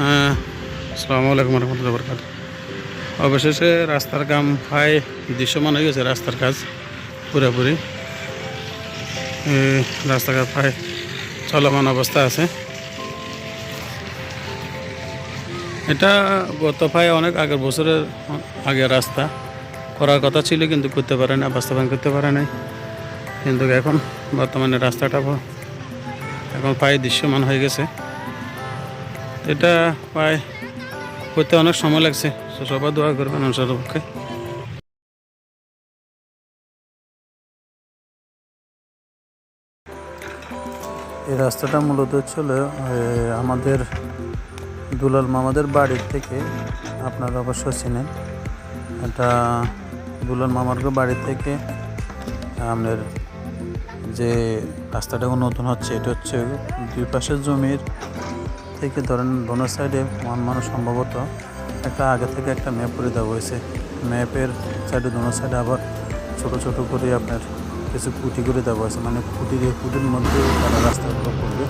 হ্যাঁ আসসালামু আলাইকুম রহমতুল্লাহ বরকাত অবশেষে রাস্তার কাম প্রায় দৃশ্যমান হয়ে গেছে, রাস্তার কাজ পুরোপুরি। রাস্তাঘাট প্রায় চলমান অবস্থা আছে। এটা গত প্রায় অনেক আগের বছরের আগের রাস্তা। করার কথা ছিল কিন্তু করতে পারে না বাস্তবায়ন করতে পারে নাই। কিন্তু এখন বর্তমানে রাস্তাটা এখন প্রায় দৃশ্যমান হয়ে গেছে। এটা প্রায় করতে অনেক সময় লাগছে সবাই দোয়া করবেন অনুসার পক্ষে। এই রাস্তাটা মূলত ছিল আমাদের দুলাল মামাদের বাড়ির থেকে, আপনারা অবশ্য চিনেন। এটা দুলাল মামার বাড়ি থেকে আপনার যে রাস্তাটা নতুন হচ্ছে, এটা হচ্ছে দুই পাশের জমির থেকে ধরেন দোনো সাইডে মানুষ সম্ভবত একটা আগে থেকে একটা ম্যাপ করে দেওয়া হয়েছে। ম্যাপের সাইডে দোনো সাইডে আবার ছোট ছোট করে আপনার কিছু কুটি করে দেওয়া হয়েছে। মানে কুটি দিয়ে কুটির মধ্যে তারা রাস্তাগুলো করবে,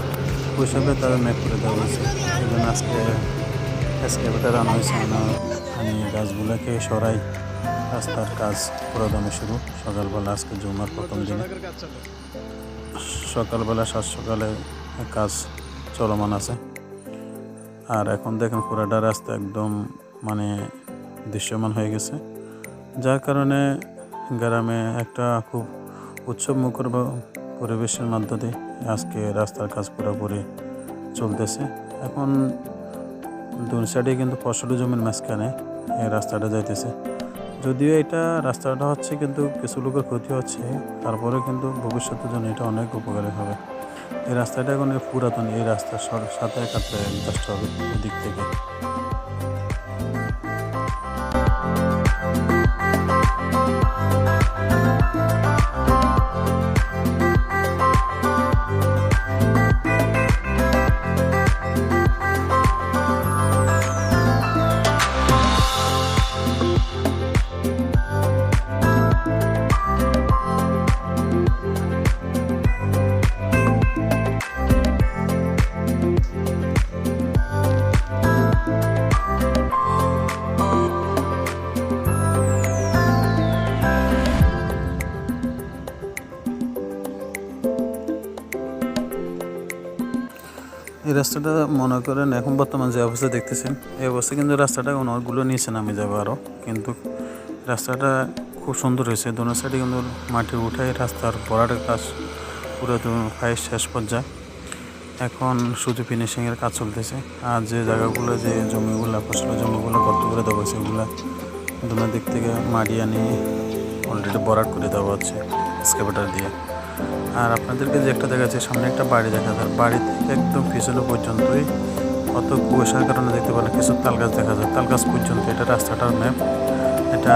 ওই হিসাবে তারা ম্যাপ করে দেওয়া হয়েছে। এই জন্য আজকে এসকেভেটার আনা হয়েছে। আনা আমি গাছগুলোকে সরাই, রাস্তার কাজ পুরোদমে শুরু। সকালবেলা আজকে জুমার প্রথম দিনে। সকালবেলা সাত সকালে কাজ চলমান আছে। আর এখন দেখেন পুরাটা রাস্তা একদম মানে দৃশ্যমান হয়ে গেছে। যার কারণে গ্রামে একটা খুব উৎসব মুখর বা- পরিবেশের মাধ্যমে আজকে রাস্তার কাজ পুরোপুরি চলতেছে। এখন দুই সাইডে কিন্তু ফসল জমির মাঝখানে এই রাস্তাটা যাইতেছে। যদিও এটা রাস্তাটা হচ্ছে কিন্তু কিছু লোকের ক্ষতি হচ্ছে তারপরে কিন্তু ভবিষ্যতের জন্য এটা অনেক উপকারী হবে। এই রাস্তাটা এখন পুরাতন এই রাস্তার সাথে একাত্তর হবে এদিক থেকে। এই রাস্তাটা মনে করেন এখন বর্তমান যে অবস্থা দেখতেছেন, এই অবস্থা কিন্তু রাস্তাটা অনেকগুলো নিচে নামে যাবে আরও কিন্তু রাস্তাটা খুব সুন্দর হয়েছে। দোনো সাইডে কিন্তু মাটি উঠাই রাস্তার বড়াটের কাজ পুরো প্রায় শেষ পর্যায়ে। এখন শুধু ফিনিশিংয়ের কাজ চলতেছে। আর যে জায়গাগুলো, যে জমিগুলো ফসল জমিগুলো গর্ত করে দেওয়া এগুলো দোনো দিক থেকে মাটি আনি অলরেডি বরাট করে দেওয়া হচ্ছে স্কেপেটার দিয়ে। আর আপনাদেরকে যে একটা দেখাচ্ছে, সামনে একটা বাড়ি দেখা যায় বাড়ি থেকে একদম পিছনে পর্যন্তই অত কুয়াশার কারণে দেখতে পারেন কিছু তালগাছ দেখা যায় তালগাছ পর্যন্ত, এটা রাস্তাটার ম্যাপ এটা